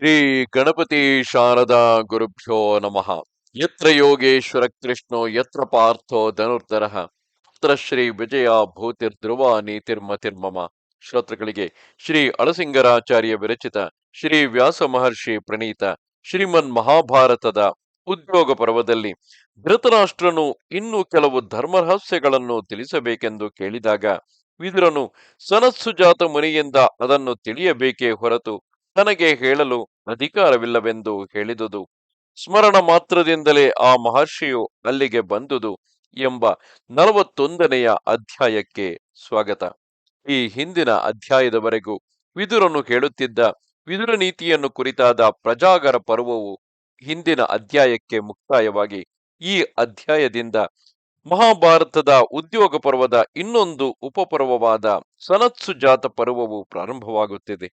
ಶ್ರೀ ಗಣಪತಿ ಶಾರದಾ ಗುರುಭ್ಯೋ ನಮಃ. ಯತ್ರ ಯೋಗೇಶ್ವರ ಕೃಷ್ಣೋ, ಯತ್ರ ಪಾರ್ಥೋ ಧನುರ್ಧರ ತತ್ರ ಶ್ರೀ ವಿಜಯ ಭೂತಿರ್ ಧ್ರುವ ನೀತಿರ್ಮತಿರ್ಮಮ ಶ್ರೋತೃಗಳಿಗೆ ಶ್ರೀ ಅಳಸಿಂಗರಾಚಾರ್ಯ ವಿರಚಿತ ಶ್ರೀ ವ್ಯಾಸ ಮಹರ್ಷಿ ಪ್ರಣೀತ ಶ್ರೀಮನ್ ಮಹಾಭಾರತದ ಉದ್ಯೋಗ ಪರ್ವದಲ್ಲಿ ಧೃತರಾಷ್ಟ್ರನು ಇನ್ನೂ ಕೆಲವು ಧರ್ಮರಹಸ್ಯಗಳನ್ನು ತಿಳಿಸಬೇಕೆಂದು ಕೇಳಿದಾಗ, ವಿದುರನು ಸನತ್ಸುಜಾತ ಮುನಿಯಿಂದ ಅದನ್ನು ತಿಳಿಯಬೇಕೇ ಹೊರತು ತನಗೆ ಹೇಳಲು ಅಧಿಕಾರವಿಲ್ಲವೆಂದು ಹೇಳಿದುದು. ಸ್ಮರಣ ಮಾತ್ರದಿಂದಲೇ ಆ ಮಹರ್ಷಿಯು ಅಲ್ಲಿಗೆ ಬಂದುದು ಎಂಬ ನಲವತ್ತೊಂದನೆಯ ಅಧ್ಯಾಯಕ್ಕೆ ಸ್ವಾಗತ. ಈ ಹಿಂದಿನ ಅಧ್ಯಾಯದವರೆಗೂ ವಿದುರನು ಹೇಳುತ್ತಿದ್ದ ವಿದುರ ನೀತಿಯನ್ನು ಕುರಿತಾದ ಪ್ರಜಾಗರ ಪರ್ವವು ಹಿಂದಿನ ಅಧ್ಯಾಯಕ್ಕೆ ಮುಕ್ತಾಯವಾಗಿ ಈ ಅಧ್ಯಾಯದಿಂದ ಮಹಾಭಾರತದ ಉದ್ಯೋಗ ಪರ್ವದ ಇನ್ನೊಂದು ಉಪಪರ್ವವಾದ ಸನತ್ಸುಜಾತ ಪರ್ವವು ಪ್ರಾರಂಭವಾಗುತ್ತಿದೆ.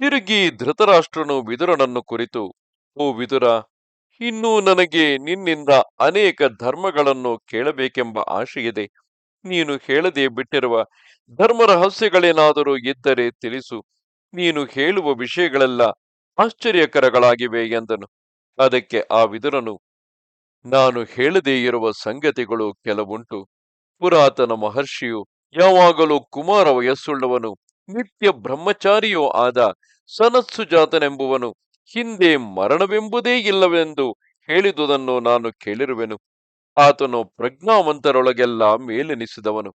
ತಿರುಗಿ ಧೃತರಾಷ್ಟ್ರನು ವಿದುರನನ್ನು ಕುರಿತು, ಓ ವಿದುರ, ಇನ್ನೂ ನನಗೆ ನಿನ್ನಿಂದ ಅನೇಕ ಧರ್ಮಗಳನ್ನು ಕೇಳಬೇಕೆಂಬ ಆಶೆಯಿದೆ. ನೀನು ಹೇಳದೆ ಬಿಟ್ಟಿರುವ ಧರ್ಮ ರಹಸ್ಯಗಳೇನಾದರೂ ಇದ್ದರೆ ತಿಳಿಸು. ನೀನು ಹೇಳುವ ವಿಷಯಗಳೆಲ್ಲ ಆಶ್ಚರ್ಯಕರಗಳಾಗಿವೆ ಎಂದನು. ಅದಕ್ಕೆ ಆ ವಿದುರನು, ನಾನು ಹೇಳದೇ ಇರುವ ಸಂಗತಿಗಳು ಕೆಲವುಂಟು. ಪುರಾತನ ಮಹರ್ಷಿಯು ಯಾವಾಗಲೂ ಕುಮಾರ ವಯಸ್ಸುಳ್ಳವನು. ನಿತ್ಯ ಬ್ರಹ್ಮಚಾರಿಯೂ ಆದ ಸನತ್ಸುಜಾತನೆಂಬುವನು ಹಿಂದೆ ಮರಣವೆಂಬುದೇ ಇಲ್ಲವೆಂದು ಹೇಳಿದುದನ್ನು ನಾನು ಕೇಳಿರುವೆನು. ಆತನು ಪ್ರಜ್ಞಾವಂತರೊಳಗೆಲ್ಲ ಮೇಲೆನಿಸಿದವನು.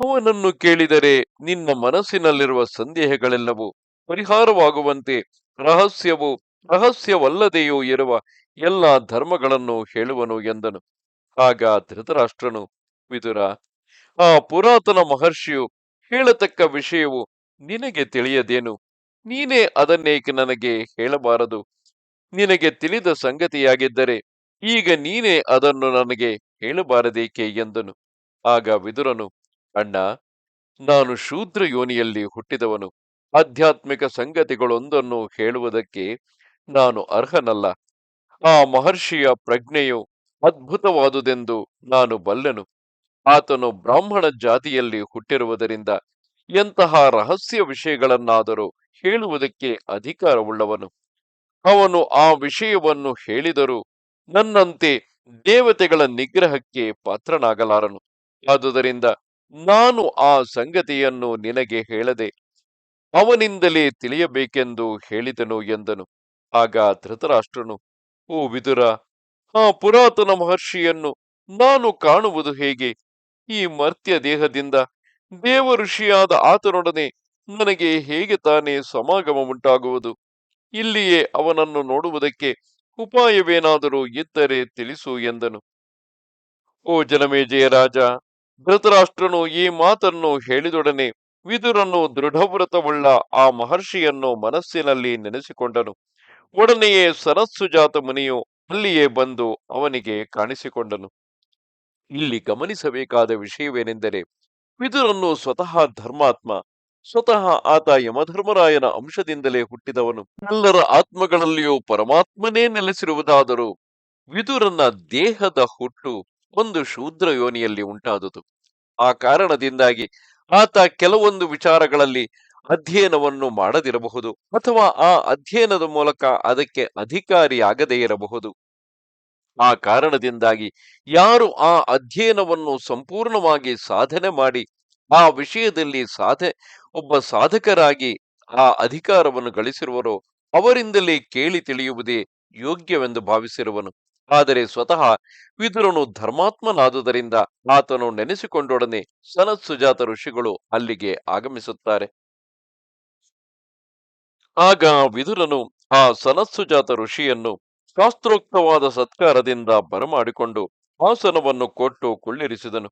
ಅವನನ್ನು ಕೇಳಿದರೆ ನಿನ್ನ ಮನಸ್ಸಿನಲ್ಲಿರುವ ಸಂದೇಹಗಳೆಲ್ಲವೂ ಪರಿಹಾರವಾಗುವಂತೆ ರಹಸ್ಯವು ರಹಸ್ಯವಲ್ಲದೆಯೂ ಇರುವ ಎಲ್ಲ ಧರ್ಮಗಳನ್ನು ಹೇಳುವನು ಎಂದನು. ಆಗ ಧೃತರಾಷ್ಟ್ರನು ವಿದುರ ಆ ಪುರಾತನ ಮಹರ್ಷಿಯು ಹೇಳತಕ್ಕ ವಿಷಯವು ನಿನಗೆ ತಿಳಿಯದೇನು? ನೀನೇ ಅದನ್ನೇಕೆ ನನಗೆ ಹೇಳಬಾರದು? ನಿನಗೆ ತಿಳಿದ ಸಂಗತಿಯಾಗಿದ್ದರೆ ಈಗ ನೀನೇ ಅದನ್ನು ನನಗೆ ಹೇಳಬಾರದೇಕೆ ಎಂದನು. ಆಗ ವಿದುರನು, ಅಣ್ಣ, ನಾನು ಶೂದ್ರ ಯೋನಿಯಲ್ಲಿ ಹುಟ್ಟಿದವನು. ಆಧ್ಯಾತ್ಮಿಕ ಸಂಗತಿಗಳೊಂದನ್ನು ಹೇಳುವುದಕ್ಕೆ ನಾನು ಅರ್ಹನಲ್ಲ. ಆ ಮಹರ್ಷಿಯ ಪ್ರಜ್ಞೆಯು ಅದ್ಭುತವಾದುದೆಂದು ನಾನು ಬಲ್ಲೆನು. ಆತನು ಬ್ರಾಹ್ಮಣ ಜಾತಿಯಲ್ಲಿ ಹುಟ್ಟಿರುವುದರಿಂದ ಎಂತಹ ರಹಸ್ಯ ವಿಷಯಗಳನ್ನಾದರೂ ಹೇಳುವುದಕ್ಕೆ ಅಧಿಕಾರವುಳ್ಳವನು. ಅವನು ಆ ವಿಷಯವನ್ನು ಹೇಳಿದರೂ ನನ್ನಂತೆ ದೇವತೆಗಳ ನಿಗ್ರಹಕ್ಕೆ ಪಾತ್ರನಾಗಲಾರನು. ಆದುದರಿಂದ ನಾನು ಆ ಸಂಗತಿಯನ್ನು ನಿನಗೆ ಹೇಳದೆ ಅವನಿಂದಲೇ ತಿಳಿಯಬೇಕೆಂದು ಹೇಳಿದನು ಎಂದನು. ಆಗ ಧೃತರಾಷ್ಟ್ರನು, ಓ ವಿದುರ, ಆ ಪುರಾತನ ಮಹರ್ಷಿಯನ್ನು ನಾನು ಕಾಣುವುದು ಹೇಗೆ? ಈ ಮರ್ತ್ಯ ದೇಹದಿಂದ ದೇವ ಋಷಿಯಾದ ಆತನೊಡನೆ ನನಗೆ ಹೇಗೆ ತಾನೇ ಸಮಾಗಮ ಉಂಟಾಗುವುದು? ಇಲ್ಲಿಯೇ ಅವನನ್ನು ನೋಡುವುದಕ್ಕೆ ಉಪಾಯವೇನಾದರೂ ಇದ್ದರೆ ತಿಳಿಸು ಎಂದನು. ಓ ಜನಮೇಜಯ ರಾಜ ಧೃತರಾಷ್ಟ್ರನು ಈ ಮಾತನ್ನು ಹೇಳಿದೊಡನೆ ವಿದುರನ್ನು ದೃಢವ್ರತವುಳ್ಳ ಆ ಮಹರ್ಷಿಯನ್ನು ಮನಸ್ಸಿನಲ್ಲಿ ನೆನೆಸಿಕೊಂಡನು. ಒಡನೆಯೇ ಸರಸ್ಸುಜಾತ ಮುನಿಯು ಅಲ್ಲಿಯೇ ಬಂದು ಅವನಿಗೆ ಕಾಣಿಸಿಕೊಂಡನು. ಇಲ್ಲಿ ಗಮನಿಸಬೇಕಾದ ವಿಷಯವೇನೆಂದರೆ ವಿದುರನ್ನು ಸ್ವತಃ ಧರ್ಮಾತ್ಮ, ಸ್ವತಃ ಆತ ಯಮಧರ್ಮರಾಯನ ಅಂಶದಿಂದಲೇ ಹುಟ್ಟಿದವನು. ಎಲ್ಲರ ಆತ್ಮಗಳಲ್ಲಿಯೂ ಪರಮಾತ್ಮನೇ ನೆಲೆಸಿರುವುದಾದರೂ ವಿದುರನ ದೇಹದ ಹುಟ್ಟು ಒಂದು ಶೂದ್ರ ಯೋನಿಯಲ್ಲಿ ಉಂಟಾದುದು. ಆ ಕಾರಣದಿಂದಾಗಿ ಆತ ಕೆಲವೊಂದು ವಿಚಾರಗಳಲ್ಲಿ ಅಧ್ಯಯನವನ್ನು ಮಾಡದಿರಬಹುದು ಅಥವಾ ಆ ಅಧ್ಯಯನದ ಮೂಲಕ ಅದಕ್ಕೆ ಅಧಿಕಾರಿಯಾಗದೇ ಇರಬಹುದು. ಆ ಕಾರಣದಿಂದಾಗಿ ಯಾರು ಆ ಅಧ್ಯಯನವನ್ನು ಸಂಪೂರ್ಣವಾಗಿ ಸಾಧನೆ ಮಾಡಿ ಆ ವಿಷಯದಲ್ಲಿ ಸಾಧೆ, ಒಬ್ಬ ಸಾಧಕರಾಗಿ ಆ ಅಧಿಕಾರವನ್ನು ಗಳಿಸಿರುವರೋ ಅವರಿಂದಲೇ ಕೇಳಿ ತಿಳಿಯುವುದೇ ಯೋಗ್ಯವೆಂದು ಭಾವಿಸಿರುವನು. ಆದರೆ ಸ್ವತಃ ವಿದುರನು ಧರ್ಮಾತ್ಮನಾದುದರಿಂದ ಆತನು ನೆನೆಸಿಕೊಂಡೊಡನೆ ಸನತ್ಸುಜಾತ ಋಷಿಗಳು ಅಲ್ಲಿಗೆ ಆಗಮಿಸುತ್ತಾರೆ. ಆಗ ವಿದುರನು ಆ ಸನತ್ಸುಜಾತ ಋಷಿಯನ್ನು ಶಾಸ್ತ್ರೋಕ್ತವಾದ ಸತ್ಕಾರದಿಂದ ಬರಮಾಡಿಕೊಂಡು ಆಸನವನ್ನು ಕೊಟ್ಟು ಕುಳ್ಳಿರಿಸಿದನು.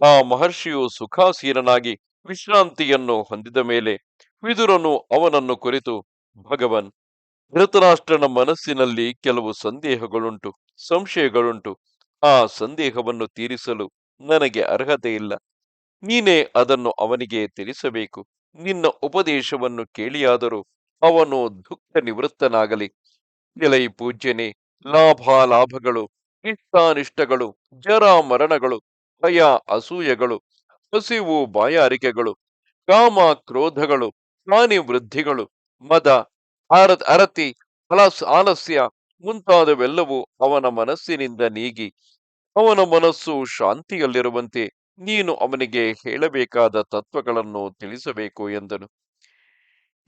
ಆ ಮಹರ್ಷಿಯು ಸುಖಾಸೀನನಾಗಿ ವಿಶ್ರಾಂತಿಯನ್ನು ಹೊಂದಿದ ಮೇಲೆ ವಿದುರನು ಅವನನ್ನು ಕುರಿತು, ಭಗವನ್, ಧೃತರಾಷ್ಟ್ರನ ಮನಸ್ಸಿನಲ್ಲಿ ಕೆಲವು ಸಂದೇಹಗಳುಂಟು, ಸಂಶಯಗಳುಂಟು. ಆ ಸಂದೇಹವನ್ನು ತೀರಿಸಲು ನನಗೆ ಅರ್ಹತೆ ಇಲ್ಲ. ನೀನೇ ಅದನ್ನು ಅವನಿಗೆ ತಿಳಿಸಬೇಕು. ನಿನ್ನ ಉಪದೇಶವನ್ನು ಕೇಳಿಯಾದರೂ ಅವನು ದುಃಖ ನಿವೃತ್ತನಾಗಲಿ ಎಲೈ ಪೂಜ್ಯನೆ, ಲಾಭ ಲಾಭಗಳು ಇಷ್ಟಾನಿಷ್ಟಗಳು ಜರ ಮರಣಗಳು, ಭಯ ಅಸೂಯೆಗಳು, ಹಸಿವು ಬಾಯಾರಿಕೆಗಳು, ಕಾಮ ಕ್ರೋಧಗಳು ಹಾನಿ ವೃದ್ಧಿಗಳು, ಮದ ಅರ ಅರತಿ ಅಲಸ್ ಆಲಸ್ಯ ಮುಂತಾದವೆಲ್ಲವೂ ಅವನ ಮನಸ್ಸಿನಿಂದ ನೀಗಿ, ಅವನ ಮನಸ್ಸು ಶಾಂತಿಯಲ್ಲಿರುವಂತೆ ನೀನು ಅವನಿಗೆ ಹೇಳಬೇಕಾದ ತತ್ವಗಳನ್ನು ತಿಳಿಸಬೇಕು ಎಂದನು.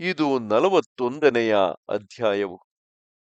ಇದು ನಲವತ್ತೊಂದನೆಯ ಅಧ್ಯಾಯವು.